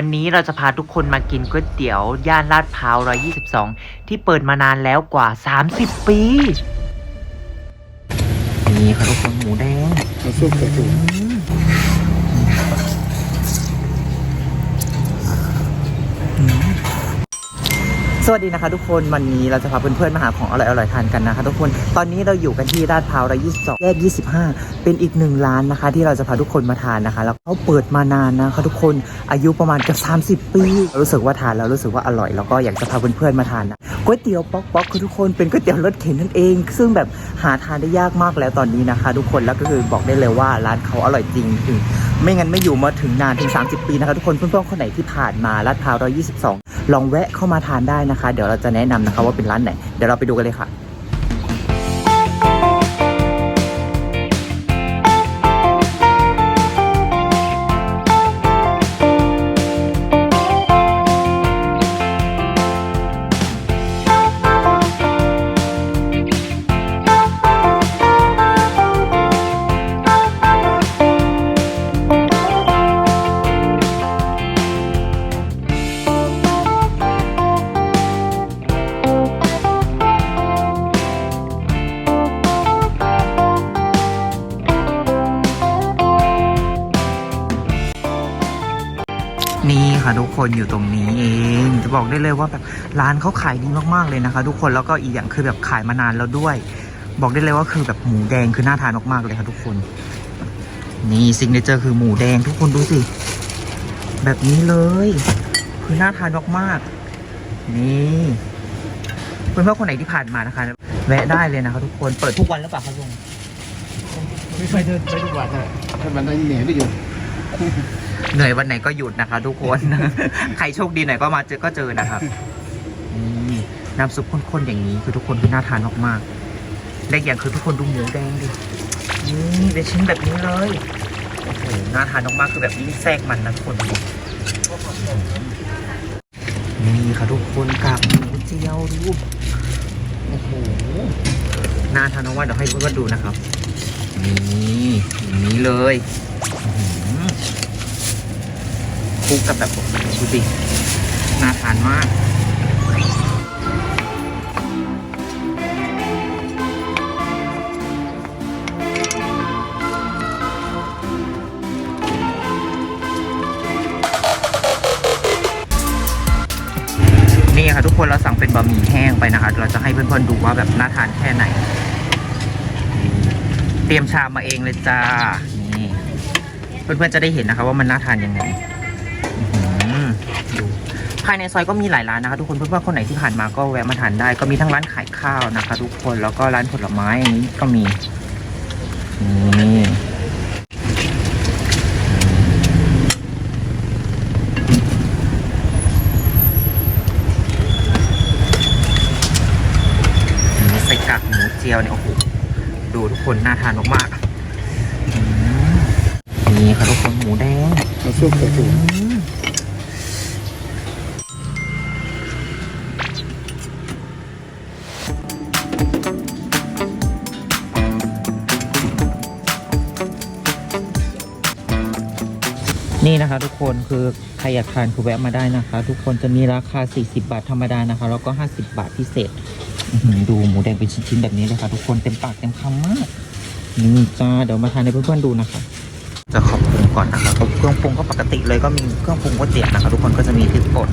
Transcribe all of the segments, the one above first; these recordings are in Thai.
วันนี้เราจะพาทุกคนมากินก๋วยเตี๋ยว ย่านลาดพร้าว 122 ที่เปิดมานานแล้วกว่า 30 ปี นี่ค่ะทุกคนหมูแดงมาซุปกระดูก สวัสดีนะคะทุกคนวันนี้เราจะพาเพื่อนๆมาหาของอร่อยๆทานกันนะคะทุกคนตอนนี้เราอยู่กันที่ลาดพร้าว122แยก25เป็นอีกหนึ่งร้านนะคะ ที่เราจะพาทุกคนมาทานนะคะแล้วเขาเปิดมานานนะคะทุกคนอายุประมาณเกือบ30ปีรู้สึกว่าทานแล้วรู้สึกว่าอร่อยแล้วก็อยากจะพาเพื่อนๆมาทานนะก๋วยเตี๋ยวป๊อกป๊อกคือทุกคนเป็นก๋วยเตี๋ยวรถเข็นนั่นเอง ซึ่งแบบหาทานได้ยากมากแล้วตอนนี้นะคะ ทุกคนแล้วก็คือบอกได้เลยว่าร้านเขาอร่อยจริงถึงไม่งั้นไม่อยู่มาถึงนานถึง 30 ปีนะคะทุกคนเพื่อนๆคนไหนที่ผ่านมาลาดพร้าว122 ลองแวะเข้ามาทานได้นะคะ เดี๋ยวเราจะแนะนำนะคะว่าเป็นร้านไหน เดี๋ยวเราไปดูกันเลยค่ะ นี่ค่ะทุกคนอยู่ตรงนี้เอง จะบอกได้เลยว่าแบบร้านเขาขายดีมากๆเลยนะคะ ทุกคนแล้วก็อีกอย่างคือแบบขายมานานแล้วด้วย บอกได้เลยว่าคือแบบหมูแดงคือน่าทานมากๆเลยค่ะทุกคน นี่ซิงเกิลเจอร์คือหมูแดงทุกคนดูสิ แบบนี้เลย คือน่าทานมากๆนี่เพื่อนๆคนไหนที่ผ่านมานะคะ แวะได้เลยนะคะทุกคนเปิดทุกวันหรือเปล่าครับลุงไม่ใช่เดินไปทุกวันนะถ้ามันได้เหนื่อยไม่หยุด เหนื่อยวันไหนก็หยุดนะคะ ทุกคน ใครโชคดีหน่อยก็มาเจอก็เจอนะครับนี่น้ำซุปข้นๆอย่างนี้ คือทุกคนคือน่าทานมากๆและอย่างคือทุกคนดูหมูแดงดินี่เป็นชิ้นแบบนี้เลยโอ้โหน่าทานมากๆคือแบบยิ่งแทรกมันนะทุกคนดูนี่ค่ะทุกคนกากหมูเจียวดูโอ้โหน่าทานมากๆเดี๋ยวให้เพื่อนๆดูนะครับนี่อย่างนี้เลยอื้อหือ คลุกกับแบบดูสิน่าทานมากนี่ค่ะทุกคนเราสั่งเป็นบะหมี่แห้งไปนะคะ เราจะให้เพื่อนๆดูว่าแบบน่าทานแค่ไหน เตรียมชามมาเองเลยจ้า นี่ เพื่อนๆจะได้เห็นนะคะว่ามันน่าทานยังไง ดูภายในซอยก็มีหลายร้านนะคะทุกคนเพื่อนๆคนไหนที่ผ่านมาก็แวะมาทานได้ ก็มีทั้งร้านขายข้าวนะคะ ทุกคนแล้วก็ร้านผลไม้อันนี้ก็มีนี่ใส่กากหมูเจียวเนี่ยโอ้โหดูทุกคนน่าทานมากๆนี่ค่ะทุกคนหมูแดงมาซุปกระดูก นี่นะคะ ทุกคนคือใครอยากทานคือแวะมาได้นะคะ ทุกคนจะมีราคา 40 บาทธรรมดานะคะ แล้วก็ 50 บาทพิเศษอื้อหือดูหมูแดงเป็นชิ้นๆแบบนี้เลยค่ะทุกคนเต็มปากเต็มคำมากนี่จ้าเดี๋ยวมาทานให้เพื่อนๆดูนะคะ จะขอบปรุงก่อนนะคะเพราะเครื่องปรุงก็ปกติเลยก็มีเครื่องปรุงก๋วยเตี๋ยวนะคะ ทุกคนก็จะมีพริกป่น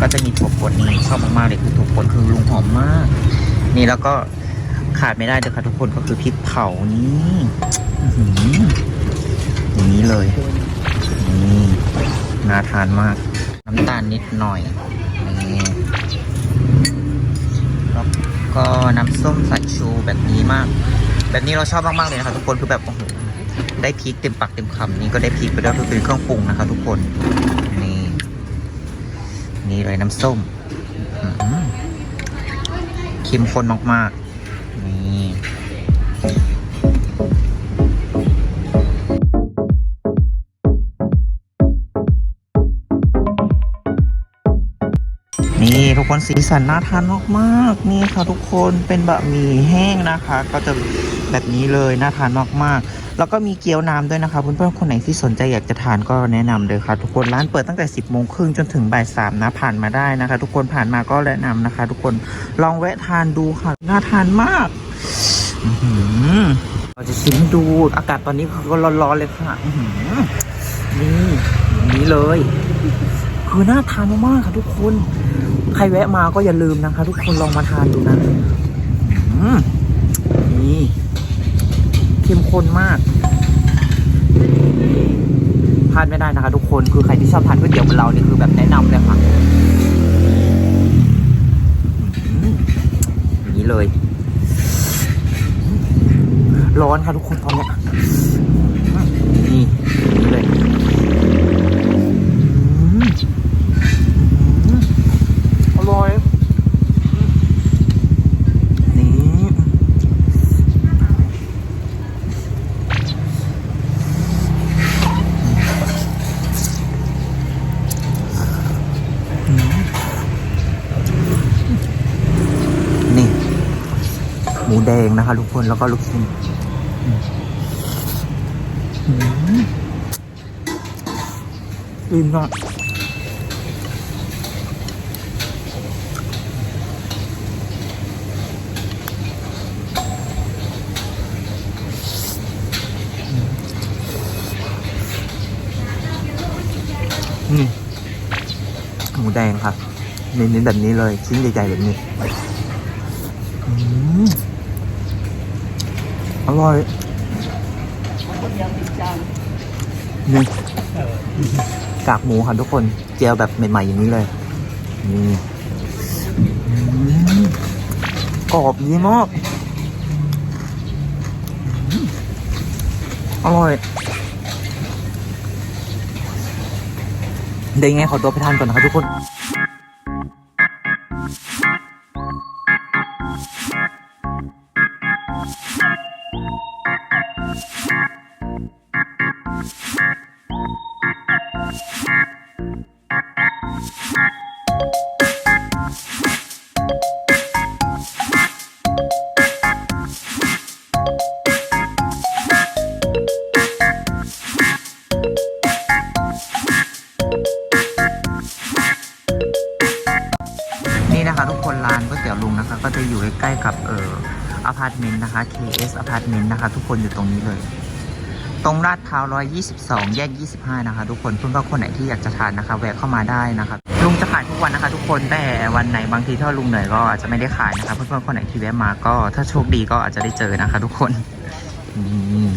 ก็จะมีถั่วป่นนี่ชอบมากๆเลยคือถั่วป่นคือลุงหอมมาก นี่แล้วก็ขาดไม่ได้เลยค่ะทุกคนก็คือพริกเผานี่อื้อหืออย่างนี้เลย น่าทานมาก น้ำตาลนิดหน่อยนี่แล้วก็น้ำส้มสายชูแบบนี้มาก แบบนี้เราชอบมากๆเลยนะคะทุกคนคือแบบโอ้โหได้พริกเต็มปากเต็มคำนี่ก็ได้พริกไปแล้วคือเป็นเครื่องปรุงนะคะทุกคนนี่นี่เลยน้ำส้มเข้มข้นมากๆนี่ นี่ทุกคนสีสันน่าทานมากๆนี่ค่ะทุกคนเป็นบะหมี่แห้งนะคะ ก็จะแบบนี้เลยน่าทานมากๆ แล้วก็มีเกี๊ยวน้ำด้วยนะคะเพื่อนๆคนไหนที่สนใจอยากจะทานก็แนะนำเลยค่ะ ทุกคนร้านเปิดตั้งแต่ 10โมงครึ่งจนถึงบ่ายสามนะผ่านมาได้นะคะ ทุกคนผ่านมาก็แนะนำนะคะ ทุกคนลองแวะทานดูค่ะน่าทานมากอเราจะชิมดูอากาศตอนนี้ก็ร้อนๆเลยค่ะอืนี่นี้เลยคือน่าทานมากๆค่ะทุกคน ใครแวะมาก็อย่าลืมนะคะ ทุกคนลองมาทานดูนะอืมนี่เข้มข้นมากพลาดไม่ได้นะคะ ทุกคนคือใครที่ชอบทานก๋วยเตี๋ยวเหมือนเราเนี่ยคือแบบแนะนำเลยค่ะอย่างนี้เลย ร้อนค่ะทุกคนตอนเนี้ยนี่นี้เลย แดงนะคะทุกคนแล้วก็ลูกชิ้นอืมอิ่มอะอืมหมูแดงครับเน้นๆแบบนี้เลย ชิ้นใหญ่ๆแบบนี้ อืมอร่อยนี่กากหมูค่ะทุกคนเจียวแบบใหม่ๆอย่างนี้เลยนี่กรอบดีมากอร่อยเดี๋ยวยังไงขอตัวไปทานก่อนนะครับทุกคน กับเอ่ออพาร์ตเมนต์นะคะ KS อพาร์ตเมนต์นะคะ ทุกคนอยู่ตรงนี้เลย ตรงลาดพร้าว122 แยก 25 นะคะ ทุกคนเพื่อนก็คนไหนที่อยากจะทานนะคะ แวะเข้ามาได้นะครับลุงจะขายทุกวันนะคะ ทุกคนแต่วันไหนบางทีถ้าลุงเหนื่อยก็อาจจะไม่ได้ขายนะคะเพื่อนๆคนไหนที่แวะมาก็ถ้าโชคดีก็อาจจะได้เจอนะคะ ทุกคนนี่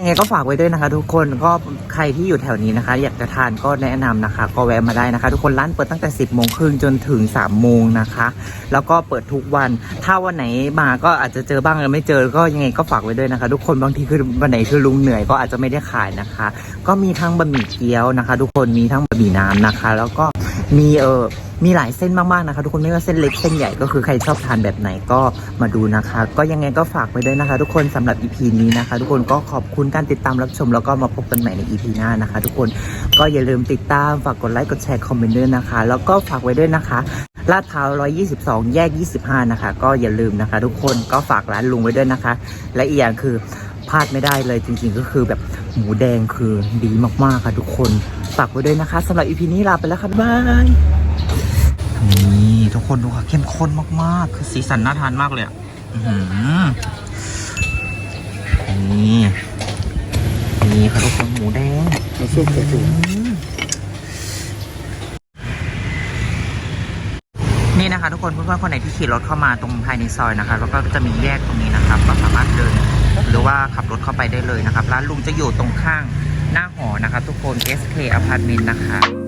ยังไงก็ฝากไว้ด้วยนะคะ ทุกคนก็ใครที่อยู่แถวนี้นะคะ อยากจะทานก็แนะนำนะคะ ก็แวะมาได้นะคะ ทุกคนร้านเปิดตั้งแต่ 10โมงครึ่งจนถึง3โมงนะคะ แล้วก็เปิดทุกวัน ถ้าวันไหนมาก็อาจจะเจอบ้างหรือไม่เจอก็ยังไงก็ฝากไว้ด้วยนะคะ ทุกคนบางทีคือวันไหนคือลุงเหนื่อยก็อาจจะไม่ได้ขายนะคะ ก็มีทั้งบะหมี่เกี๊ยวนะคะ ทุกคนมีทั้งบะหมี่น้ำนะคะ แล้วก็ มีเออมีหลายเส้นมากๆนะคะ ทุกคนไม่ว่าเส้นเล็กเส้นใหญ่ก็คือใครชอบทานแบบไหนก็มาดูนะคะ ก็ยังไงก็ฝากไว้ด้วยนะคะ ทุกคนสำหรับ EP นี้นะคะ ทุกคนก็ขอบคุณการติดตามรับชม แล้วก็มาพบกันใหม่ใน EP หน้านะคะ ทุกคนก็อย่าลืมติดตามฝากกดไลค์กดแชร์คอมเมนต์ด้วยนะคะ แล้วก็ฝากไว้ด้วยนะคะลาดพร้าว 122 แยก 25 นะคะ ก็อย่าลืมนะคะ ทุกคนก็ฝากร้านลุงไว้ด้วยนะคะ และอีกอย่างคือ พลาดไม่ได้เลยจริงๆก็คือแบบหมูแดงคือดีมากๆค่ะทุกคนฝากไว้ด้วยนะคะสำหรับอีพีนี้ลาไปแล้วค่ะบ๊ายบายนี่ทุกคนดูค่ะเข้มข้นมากๆ คือสีสันน่าทานมากเลยอะอื้อหือนี่นี่ค่ะทุกคนหมูแดงมาซุปกระจุก นี่นะคะ ทุกคนเพื่อนๆคนไหนที่ขี่รถเข้ามาตรงภายในซอยนะคะ แล้วก็จะมีแยกตรงนี้นะครับ ก็สามารถเดินหรือว่าขับรถเข้าไปได้เลยนะครับ ร้านลุงจะอยู่ตรงข้างหน้าหอนะคะ ทุกคน SK Apartment นะคะ